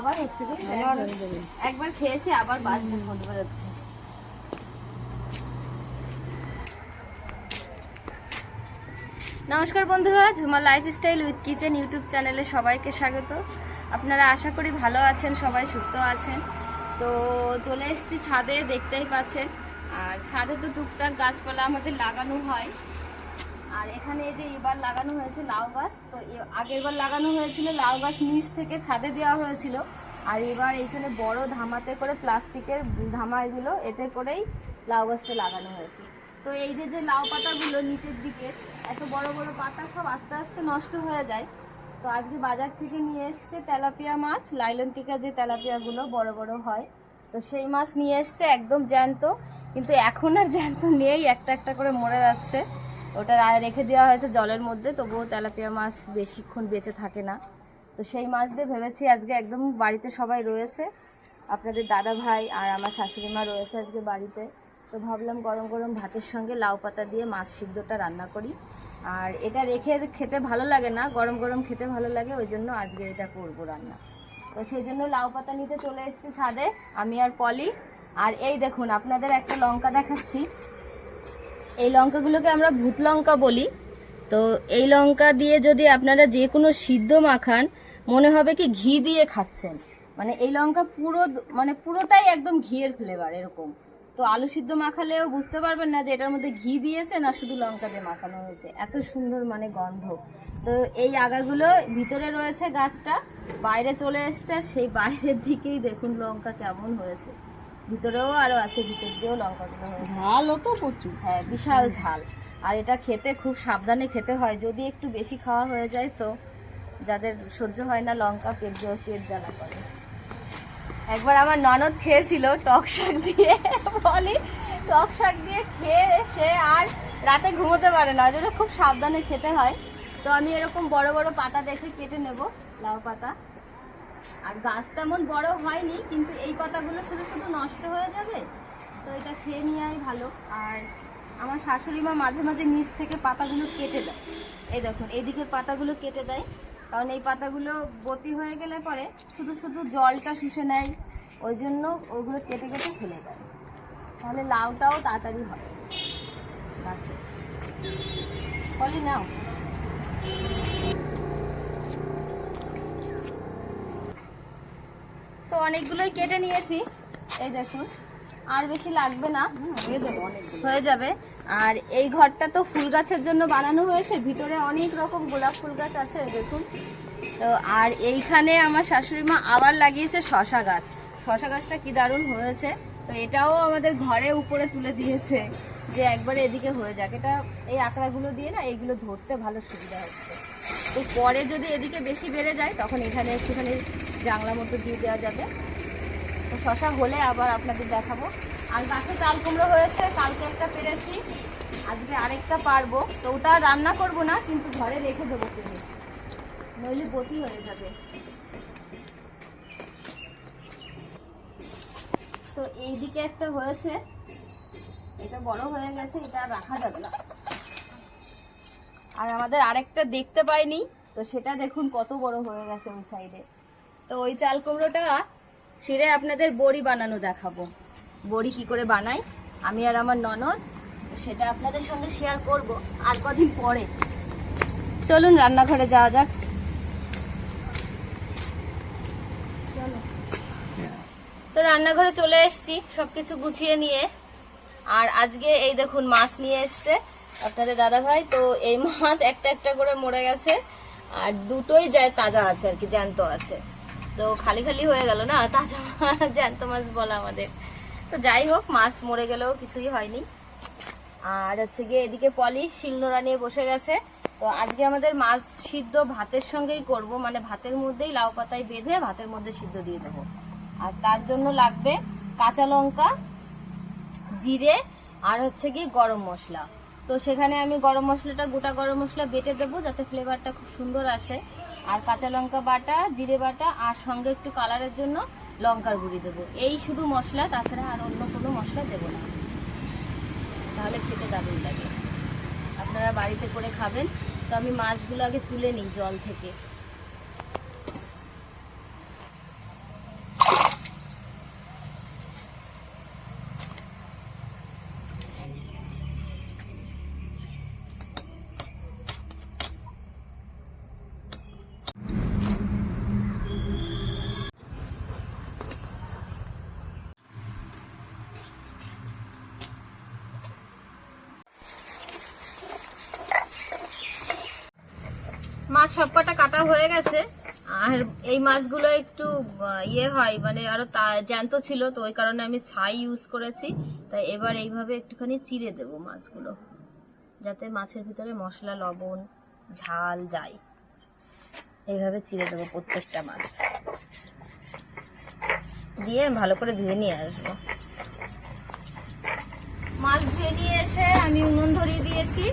আবার হচ্ছে কি একবার খেয়েছি আবার ফোন বেরোচ্ছে নমস্কার বন্ধুরা Jhuma lifestyle with kitchen YouTube চ্যানেলে সবাইকে স্বাগত। আপনারা আশা করি ভালো আছেন সবাই সুস্থ আছেন। তো চলে এসেছি ছাদে দেখতেই পাচ্ছেন। আর ছাদে তো টুকটাক গাছপালা আমাদের লাগানো হয়। আর এখানে এই যে এবার লাগানো হয়েছে লাউ গাছ, তো এ- আগের বার লাগানো হয়েছিল, লাউ গাছ নিচ থেকে ছাদে দেওয়া হয়েছিল। আর এবার এইখানে বড় ধামাতে করে প্লাস্টিকের ধামা এগুলো এতে করেই লাউ গাছটা লাগানো হয়েছে। তো এই যে যে লাউ পাতাগুলো নিচের দিকে, এত বড় বড় পাতা সব আস্তে আস্তে নষ্ট হয়ে যায়। তো আজকে বাজার থেকে নিয়ে এসছে তেলাপিয়া মাছ, লাইলন টিকা যে তেলাপিয়াগুলো বড় বড় হয়, তো সেই মাছ নিয়ে এসছে, একদম জ্যান্ত। কিন্তু এখন আর জ্যান্ত নেই, একটা একটা করে মরে যাচ্ছে। ওটা রেখে দেওয়া হয়েছে জলের মধ্যে, তবুও তেলাপিয়া মাছ বেশিক্ষণ বেঁচে থাকে না। তো সেই মাছ দিয়ে ভেবেছি আজকে একদম বাড়িতে সবাই রয়েছে। আপনাদের দাদা ভাই আর আমার শাশুড়ি মা রয়েছে আজকে বাড়িতে। তো ভাবলাম গরম গরম ভাতের সঙ্গে লাউ পাতা দিয়ে মাছ সিদ্ধটা রান্না করি। আর এটা রেখে খেতে ভালো লাগে না, গরম গরম খেতে ভালো লাগে, ওই জন্য আজকে এটা করব রান্না। তো সেই জন্য লাউ পাতা নিতে চলে এসেছি ছাদে, আমি আর পলি। আর এই দেখুন, আপনাদের একটা লঙ্কা দেখাচ্ছি। এই লঙ্কাগুলোকে আমরা ভূত লঙ্কা বলি। তো এই লঙ্কা দিয়ে যদি আপনারা যে কোনো সিদ্ধ মাখান, মনে হবে কি ঘি দিয়ে খাচ্ছেন। মানে এই লঙ্কা পুরো মানে পুরোটাই একদম ঘিয়ের ফ্লেভার এরকম। তো আলু সিদ্ধ মাখালেও বুঝতে পারবেন না যে এটার মধ্যে ঘি দিয়েছে না শুধু লঙ্কা দিয়ে মাখানো হয়েছে। এত সুন্দর মানে গন্ধ। তো এই আগাগুলো ভিতরে রয়েছে গাছটা, বাইরে চলে এসছে, সেই বাইরের দিকেই দেখুন লঙ্কা কেমন হয়েছে। ভিতরেও আরও আছে ভিতর দিয়েও লঙ্কাগুলো ভালো তো প্রচুর। হ্যাঁ বিশাল ঝাল। আর এটা খেতে খুব সাবধানে খেতে হয়। যদি একটু বেশি খাওয়া হয়ে যায় তো যাদের সহ্য হয় না লঙ্কা পেট পেট জ্বালা করে। একবার আমার ননদ খেয়েছিল টক শাক দিয়ে। বলি টক শাক দিয়ে খেয়ে সে আর রাতে ঘুমোতে পারে না। ওই খুব সাবধানে খেতে হয়। তো আমি এরকম বড় বড় পাতা দেখে কেটে নেব লাউ পাতা। আর গাছ তেমন বড় হয়নি, কিন্তু এই পাতাগুলো শুধু শুধু নষ্ট হয়ে যাবে? তো এটা খেয়ে নেওয়াই ভালো। আর আমার শাশুড়ি মা মাঝে মাঝে নিচ থেকে পাতাগুলো কেটে দেয়। এই দেখুন এইদিকের পাতাগুলো কেটে দেয়। কারণ এই পাতাগুলো বতি হয়ে গেলে পরে শুধু শুধু জলটা শুষে নেয়। ওই জন্য ওগুলো কেটে কেটে ফেলে দেয়। তাহলে লাউটাও তাড়াতাড়ি হয়। গাছে। বলি নাও। অনেকগুলোই কেটে নিয়েছি। এই দেখুন, আর বেশি লাগবে না। হয়ে যাবে। আর এই ঘরটা তো ফুল গাছের জন্য বানানো হয়েছে। ভিতরে অনেক রকম গোলাপ ফুল গাছ আছে দেখুন। তো, আর এইখানে আমার শাশুড়ি মা আবার লাগিয়েছে শশা গাছ। শশা গাছটা কি দারুণ হয়েছে। তো এটাও আমাদের ঘরে উপরে তুলে দিয়েছে যে একবারে এদিকে হয়ে যাক। এটা এই আঁকড়াগুলো দিয়ে না, এইগুলো ধরতে ভালো সুবিধা হচ্ছে। তো পরে যদি এদিকে বেশি বেড়ে যায়, তখন এখানে একটুখানি জাংলা মতো দিয়ে দেওয়া যাবে। তো শশা হলে আবার আপনাদের দেখাবো। আর গাছে চাল কুমড়ো হয়েছে, কালকে একটা পেরেছি, আজকে আরেকটা পারব। তো ওটা রান্না করব না, কিন্তু ঘরে রেখে দেবো কিনে। নইলে বতি হয়ে যাবে। তো এইদিকে একটা হয়েছে। এটা বড় হয়ে গেছে, এটা রাখা যাবে না। আর আমাদের আরেকটা দেখতে পাইনি, তো সেটা দেখুন কত বড় হয়ে গেছে ওই সাইডে। তো ওই চাল কুমড়োটা ছিঁড়ে আপনাদের বড়ি বানানো দেখাবো। বড়ি কি করে বানাই? আমি আর আমার ননদ সেটা আপনাদের সঙ্গে শেয়ার করব আর কদিন পরে। চলুন রান্নাঘরে যাওয়া যাক। তো রান্নাঘরে চলে এসেছি সবকিছু গুছিয়ে নিয়ে। আর আজকে এই দেখুন মাছ নিয়ে এসছে আপনাদের দাদা ভাই তো এই মাছ একটা একটা করে মরে গেছে আর দুটোই যায় তাজা আছে আর কি জ্যান্ত আছে। তো খালি খালি হয়ে গেল না? তাজা জ্যান্ত মাছ বলা আমাদের। তো যাই হোক, মাছ মরে গেলেও কিছুই হয়নি। আর হচ্ছে গিয়ে এদিকে পলিশ শিলনোড়া নিয়ে বসে গেছে। তো আজকে আমাদের মাছ সিদ্ধ ভাতের সঙ্গেই করব। মানে ভাতের মধ্যেই লাউ পাতায় বেঁধে ভাতের মধ্যে সিদ্ধ দিয়ে দেবো। আর তার জন্য লাগবে কাঁচা লঙ্কা, জিরে আর হচ্ছে গিয়ে গরম মশলা। তো সেখানে আমি গরম মশলাটা, গোটা গরম মশলা বেটে দেবো যাতে ফ্লেভারটা খুব সুন্দর আসে। আর কাঁচা লঙ্কা বাটা, জিরে বাটা আর সঙ্গে একটু কালারের জন্য লঙ্কার গুঁড়ি দেবো। এই শুধু মশলা, তাছাড়া আর অন্য কোনো মশলা দেবো না। তাহলে খেতে দারুণ লাগে। আপনারা বাড়িতে করে খাবেন। তো আমি মাছগুলো আগে তুলে নিই জল থেকে। মাছ সবকটা কাটা হয়ে গেছে। আর এই মাছগুলো একটু ইয়ে হয় মানে আরও জ্যান্ত ছিল, তো ওই কারণে আমি ছাই ইউজ করেছি। তাই এবার এইভাবে একটুখানি চিড়ে দেবো মাছগুলো, যাতে মাছের ভিতরে মশলা, লবণ, ঝাল যায়। এইভাবে চিড়ে দেবো প্রত্যেকটা মাছ। দিয়ে ভালো করে ধুয়ে নিয়ে আসব। মাছ ধুয়ে নিয়ে এসে আমি উনুন ধরিয়ে দিয়েছি।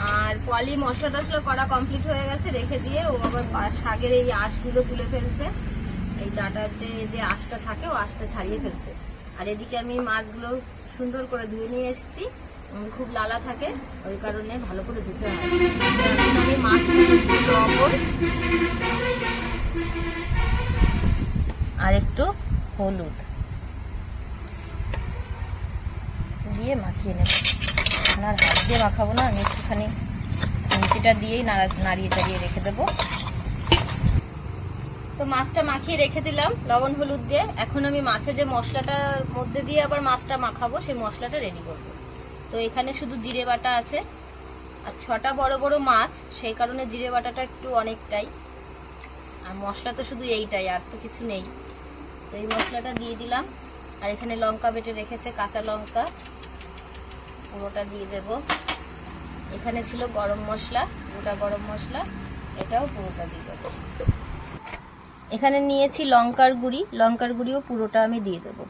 আর পলি মশলা টশলা করা কমপ্লিট হয়ে গেছে, রেখে দিয়ে ও আবার শাকের এই আঁশগুলো তুলে ফেলছে। এই ডাটাতে যে আঁশটা থাকে, ও আঁশটা ছাড়িয়ে ফেলছে। আর এদিকে আমি মাছগুলো সুন্দর করে ধুয়ে নিয়ে এসেছি। খুব লালা থাকে, ওই কারণে ভালো করে ধুতে হয় আমি লবণ আর একটু হলুদ দিয়ে মাখিয়ে নেব। আপনার হাত দিয়ে মাখাবো না, আমি একটুখানি খুন্তিটা দিয়েই নাড়া- নাড়িয়ে চাড়িয়ে রেখে দেবো। তো মাছটা মাখিয়ে রেখে দিলাম, লবণ হলুদ দিয়ে। এখন আমি মাছে যে মশলাটার মধ্যে দিয়ে আবার মাছটা মাখাবো, সেই মশলাটা রেডি করব। তো এখানে শুধু জিরে বাটা আছে। আর ছটা বড় বড় মাছ, সেই কারণে জিরে বাটাটা একটু অনেকটাই। আর মশলা তো শুধু এইটাই, আর তো কিছু নেই। তো এই মশলাটা দিয়ে দিলাম। আর এখানে লঙ্কা বেটে রেখেছে কাঁচা লঙ্কা। পুরোটা দিয়ে দেব। এখানে ছিল গরম মশলা, গোটা গরম মশলা, এটাও পুরোটা দিয়ে দেবো। এখানে নিয়েছি লঙ্কার গুঁড়ি, লঙ্কার গুঁড়িও পুরোটা আমি দিয়ে দেবো।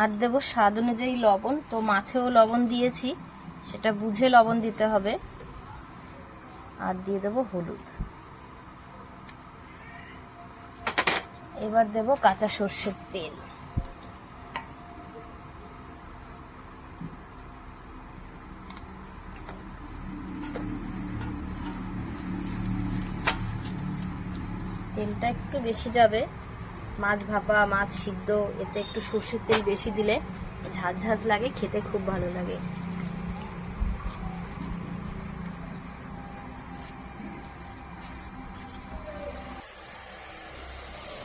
আর দেবো স্বাদ অনুযায়ী লবণ, তো মাছেও লবণ দিয়েছি, সেটা বুঝে লবণ দিতে হবে। আর দিয়ে দেবো হলুদ। এবার দেব কাঁচা সর্ষের তেল। তেলটা একটু বেশি যাবে। মাছ ভাপা, মাছ সিদ্ধ, এতে একটু সর্ষের তেল বেশি দিলে ঝাঁঝ ঝাঁঝ লাগে, খেতে খুব ভালো লাগে।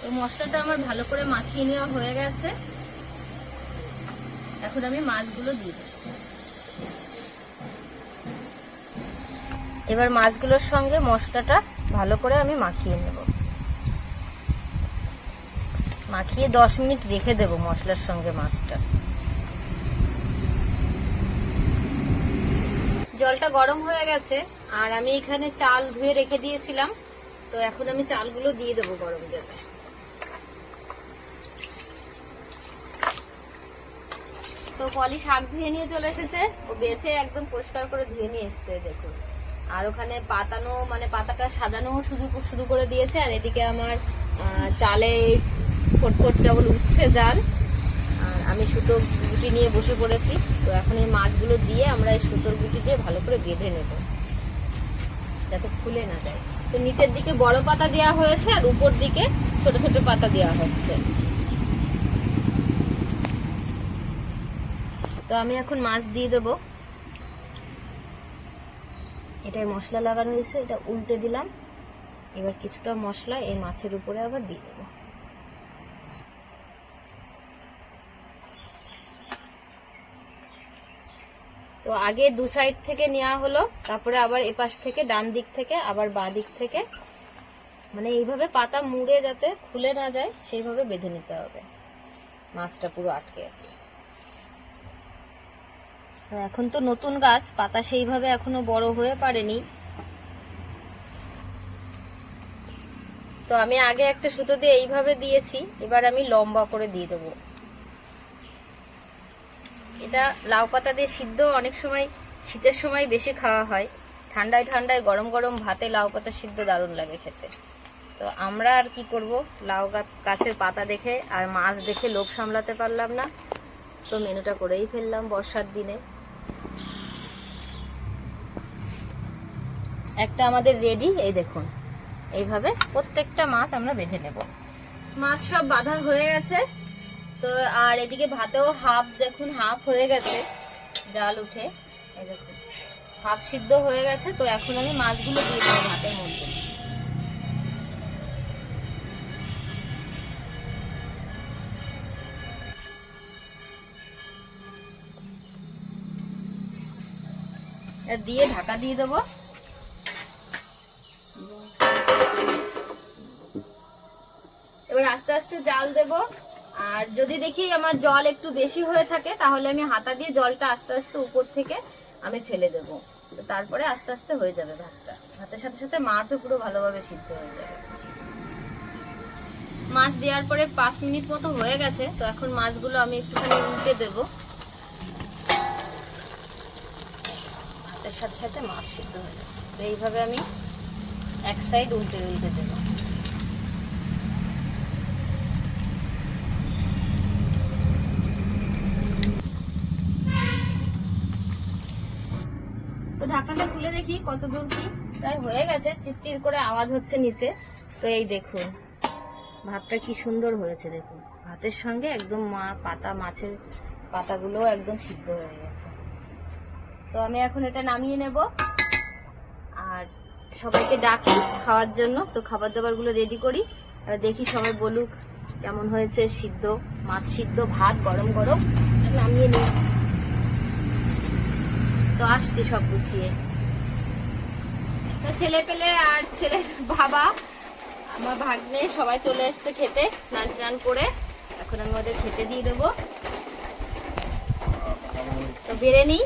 তো মশলাটা আমার ভালো করে মাখিয়ে নেওয়া হয়ে গেছে। এখন আমি মাছগুলো দিয়ে এবার মাছগুলোর সঙ্গে মশলাটা ভালো করে আমি মাখিয়ে নেব। মাখিয়ে দশ মিনিট রেখে দেব মশলার সঙ্গে মাছটা। জলটা গরম হয়ে গেছে, আর আমি এখানে চাল ধুয়ে রেখে দিয়েছিলাম, তো এখন আমি চালগুলো দিয়ে দেবো গরম জলে। তো পলি শাক ধুয়ে নিয়ে চলে এসেছে, ও বেছে একদম পরিষ্কার করে ধুয়ে নিয়ে এসেছে, দেখুন। আর ওখানে পাতানো মানে পাতাটা সাজানো শুরু শুরু করে দিয়েছে, আর এদিকে আমার চালে ফটফট কেবল উঠছে জাল আর আমি সুতো গুটি নিয়ে বসে পড়েছি। তো এখন এই মাছগুলো দিয়ে আমরা এই সুতোর গুটি দিয়ে ভালো করে বেঁধে নেব। যাতে খুলে না যায়। তো নিচের দিকে বড় পাতা দেওয়া হয়েছে আর উপর দিকে ছোট ছোট পাতা দেওয়া হচ্ছে। তো আমি এখন মাছ দিয়ে দেবো। এটায় মশলা লাগানো হয়েছে এটা উল্টে দিলাম। এবার কিছুটা মশলা এই মাছের উপরে আবার দিয়ে দেবো। তো আগে দু সাইড থেকে নেওয়া হলো, তারপরে আবার এপাশ থেকে, ডান দিক থেকে, আবার বাঁ দিক থেকে। মানে এইভাবে পাতা মুড়ে যাতে খুলে না যায়, সেইভাবে বেঁধে নিতে হবে। মাছটা পুরো আটকে এখন তো নতুন গাছ, পাতা সেইভাবে এখনও বড় হয়ে পারেনি। তো আমি আগে একটা সুতো দিয়ে এইভাবে দিয়েছি, এবার আমি লম্বা করে দিয়ে দেবো। এটা লাউ পাতা দিয়ে সিদ্ধ অনেক সময়, শীতের সময় বেশি খাওয়া হয়। ঠান্ডায় ঠান্ডায় গরম গরম ভাতে লাউ পাতা সিদ্ধ দারুণ লাগে খেতে। তো আমরা আর কি করব? লাউ গাছ- গাছের পাতা দেখে আর মাছ দেখে লোভ সামলাতে পারলাম না। তো মেনুটা করেই ফেললাম বর্ষার দিনে। একটা আমাদের রেডি এই দেখুন। এইভাবে প্রত্যেকটা মাছ আমরা বেঁধে নেব। মাছ সব বাঁধা হয়ে গেছে। তো আর এদিকে ভাতেও হাফ দেখুন, হাফ হয়ে গেছে, জাল উঠে। হাফ সিদ্ধ হয়ে গেছে, তো এখন আমি মাছগুলো দিয়ে দেবো ভাতের মধ্যে। দিয়ে ঢাকা দিয়ে দেবো। এবার আস্তে আস্তে জাল দেবো। আর যদি দেখি আমার জল একটু বেশি হয়ে থাকে, তাহলে আমি হাতা দিয়ে জলটা আস্তে আস্তে উপর থেকে আমি ফেলে দেব। তারপরে আস্তে আস্তে হয়ে যাবে ভাতটা। ভাতের সাথে সাথে মাছও পুরো ভালোভাবে সিদ্ধ হয়ে যাবে। মাছ দেওয়ার পরে পাঁচ মিনিট মতো হয়ে গেছে, তো এখন মাছগুলো আমি একটুখানি উল্টে দেব। ভাতের সাথে সাথে মাছ সিদ্ধ হয়ে যাচ্ছে। তো এইভাবে আমি এক সাইড উল্টে উল্টে দেবো তো ঢাকনাটা খুলে দেখি কত দূর কি। প্রায় হয়ে গেছে চিরচির করে আওয়াজ হচ্ছে নিচে। তো এই দেখুন, ভাতটা কি সুন্দর হয়েছে দেখুন। ভাতের সঙ্গে একদম মা পাতা, মাছের পাতাগুলো একদম সিদ্ধ হয়ে গেছে। তো আমি এখন এটা নামিয়ে নেব। আর সবাইকে ডাকি খাওয়ার জন্য। তো খাবার দাবারগুলো রেডি করি। এবার দেখি সবাই বলুক কেমন হয়েছে সিদ্ধ, মাছ সিদ্ধ, ভাত গরম গরম নামিয়ে নিই। তো আসছি সব গুছিয়ে। তো ছেলে পেলে আর ছেলে বাবা, আমার ভাগ্নে সবাই চলে এসছে খেতে, স্নান টান করে। এখন আমি ওদের খেতে দিয়ে দেবো। তো বেড়ে নিই।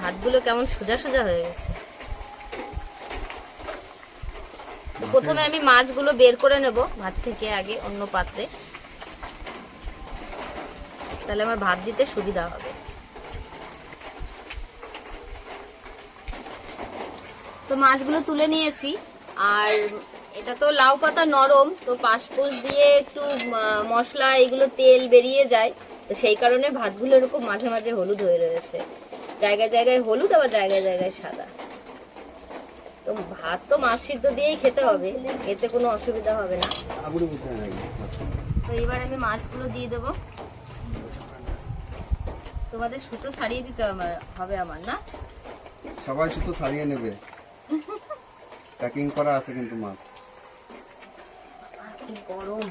ভাতগুলো কেমন সোজা সোজা হয়ে গেছে। প্রথমে আমি মাছগুলো বের করে নেব, ভাত থেকে আগে অন্য পাত্রে। তাহলে আমার ভাত দিতে সুবিধা হবে। তো মাছগুলো তুলে নিয়েছি আর এটা তো লাউ পাতা নরম তো পাশপুর দিয়ে একটু মশলা এগুলো তেল বেরিয়ে যায় তো সেই কারণে ভাতগুলো এরকম মাঝে মাঝে হলুদ হয়ে রয়েছে। জায়গায় জায়গায় হলুদ আবার জায়গায় জায়গায় সাদা। তো ভাত তো মাছ সিদ্ধ দিয়েই খেতে হবে এতে কোনো অসুবিধা হবে না। তো এবার আমি মাছগুলো দিয়ে দেবো। তোমাদের সুতো ছাড়িয়ে দিতে আমার হবে আমার না? সবাই সুতো সারিয়ে নেবে। প্যাকিং করা আছে কিন্তু মাছ। কি গরম।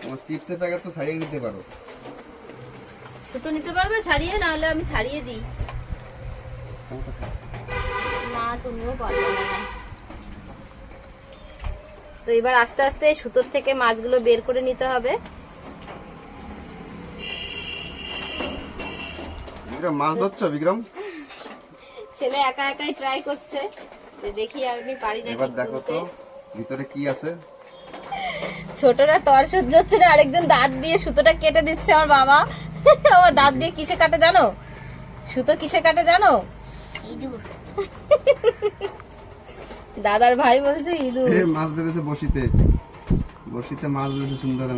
তোমার চিপসের প্যাকেট তো সারিয়ে নিতে পারো। সুতো নিতে পারবে? ছাড়িয়ে? না হলে আমি ছাড়িয়ে দিই। না তুমিও পারবে না। তো এবার আস্তে আস্তে সুতোর থেকে মাছগুলো বের করে নিতে হবে। বিক্রম মাছ ধরছো বিক্রম? ছেলে একা একাই ট্রাই করছে দেখি আমি পারি নাকি এবার দেখো তো ভিতরে কি আছে? ছোটরা তর সহ্য হচ্ছে না আরেকজন দাঁত দিয়ে সুতোটা কেটে দিচ্ছে আমার বাবা। আমার দাঁত দিয়ে কিসে কাটে জানো? সুতো কিসে কাটে জানো? দাদার ভাই বলছে ইঁদুর। মাছ বেড়েছে বসিতে। বসিতে মাছ বেড়েছে সুন্দর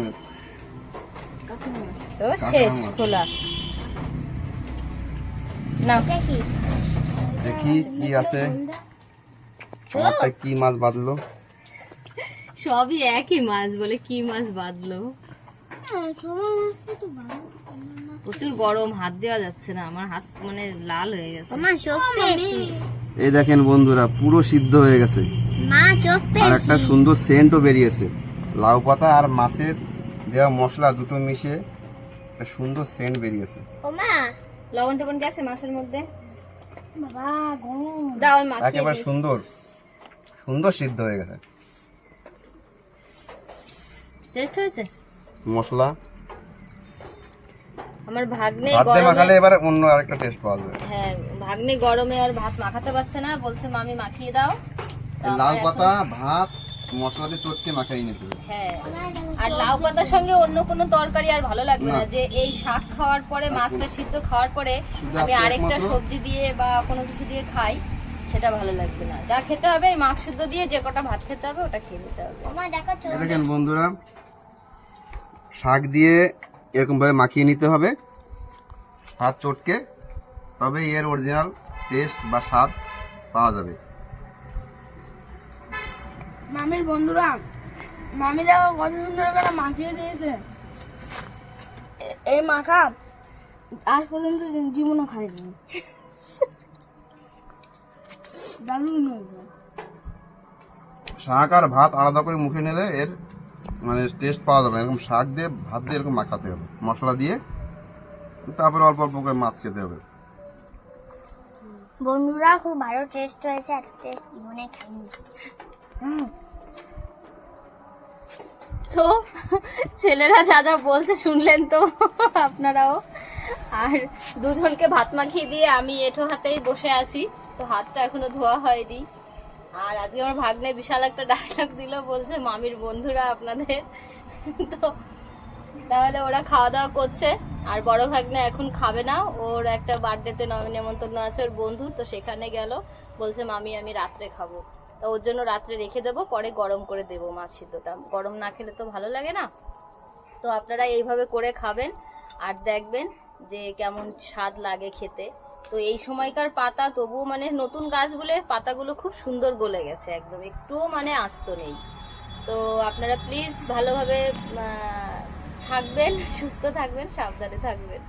তো শেষ খোলা। না। দেখি কি আছে। আমারটা কি মাছ বাঁধলো? সবই একই মাছ বলে কি মাছ বাঁধলো? প্রচুর গরম হাত দেওয়া যাচ্ছে না। আমার হাত মানে লাল হয়ে গেছে। এই দেখেন বন্ধুরা পুরো সিদ্ধ হয়ে গেছে। আর একটা সুন্দর সেন্টও বেরিয়েছে। লাউ পাতা আর মাছের দেওয়া মশলা দুটো মিশে একটা সুন্দর সেন্ট বেরিয়েছে। লবণ টবণ গেছে মাছের মধ্যে? বাবা গরম দাও মাখিয়ে একেবারে সুন্দর। সুন্দর সিদ্ধ হয়ে গেছে। টেস্ট হয়েছে? মশলা। আমার ভাগ্নে ভাত গরমে মাখালে এবার অন্য আরেকটা টেস্ট পাওয়া যাবে। হ্যাঁ ভাগ্নে গরমে আর ভাত মাখাতে পারছে না বলছে মামি মাখিয়ে দাও। এখন- পাতা ভাত মশলা দিয়ে চটকে মাখাই নিতে হবে। হ্যাঁ। আর লাউ পাতার সঙ্গে অন্য কোনো তরকারি আর ভালো লাগবে না। যে এই শাক খাওয়ার পরে মাছটা সিদ্ধ খাওয়ার পরে আমি আরেকটা সবজি দিয়ে বা কোনো কিছু দিয়ে খাই সেটা ভালো লাগবে না। যা খেতে হবে এই মাছ সিদ্ধ দিয়ে যে কটা ভাত খেতে হবে ওটা খেয়ে নিতে হবে। দেখেন বন্ধুরা শাক দিয়ে এরকম ভাবে মাখিয়ে নিতে হবে। হাত চটকে তবে এর অরিজিনাল টেস্ট বা স্বাদ পাওয়া যাবে। মামির বন্ধুরা মামি দেখো কত সুন্দর করে মাখিয়ে দিয়েছে। এই মাখা আজ পর্যন্ত জীবনও খাইনি দারুণ শাক আর ভাত আলাদা করে মুখে নিলে এর মানে টেস্ট পাওয়া যাবে এরকম শাক দিয়ে ভাত দিয়ে এরকম মাখাতে হবে। মশলা দিয়ে তারপরে অল্প অল্প করে মাছ খেতে হবে। বন্ধুরা খুব ভালো টেস্ট হয়েছে। এত টেস্ট জীবনে খাইনি। তো ছেলেরা যা যা বলছে শুনলেন তো আপনারাও। আর দুজনকে ভাত মাখিয়ে দিয়ে আমি এঠো হাতেই বসে আছি। তো হাতটা এখনও ধোয়া হয়নি। আর আজকে আমার ভাগ্নে বিশাল একটা ডায়লগ দিল, বলছে, মামির বন্ধুরা আপনাদের। তো তাহলে ওরা খাওয়া দাওয়া করছে। আর বড় ভাগ্নে এখন খাবে না। ওর একটা বার্থডেতে নেমন্তন্ন আছে ওর বন্ধুর, তো সেখানে গেল। বলছে, মামি, আমি রাত্রে খাব। ওর জন্য রাত্রে রেখে দেবো, পরে গরম করে দেবো মাছ সিদ্ধটা। গরম না খেলে তো ভালো লাগে না। তো আপনারা এইভাবে করে খাবেন আর দেখবেন যে কেমন স্বাদ লাগে খেতে। তো এই সময়কার পাতা তবুও মানে নতুন গাছগুলো পাতাগুলো খুব সুন্দর গলে গেছে একদম। একটুও মানে আস্ত নেই। তো আপনারা প্লিজ ভালোভাবে থাকবেন, সুস্থ থাকবেন, সাবধানে থাকবেন।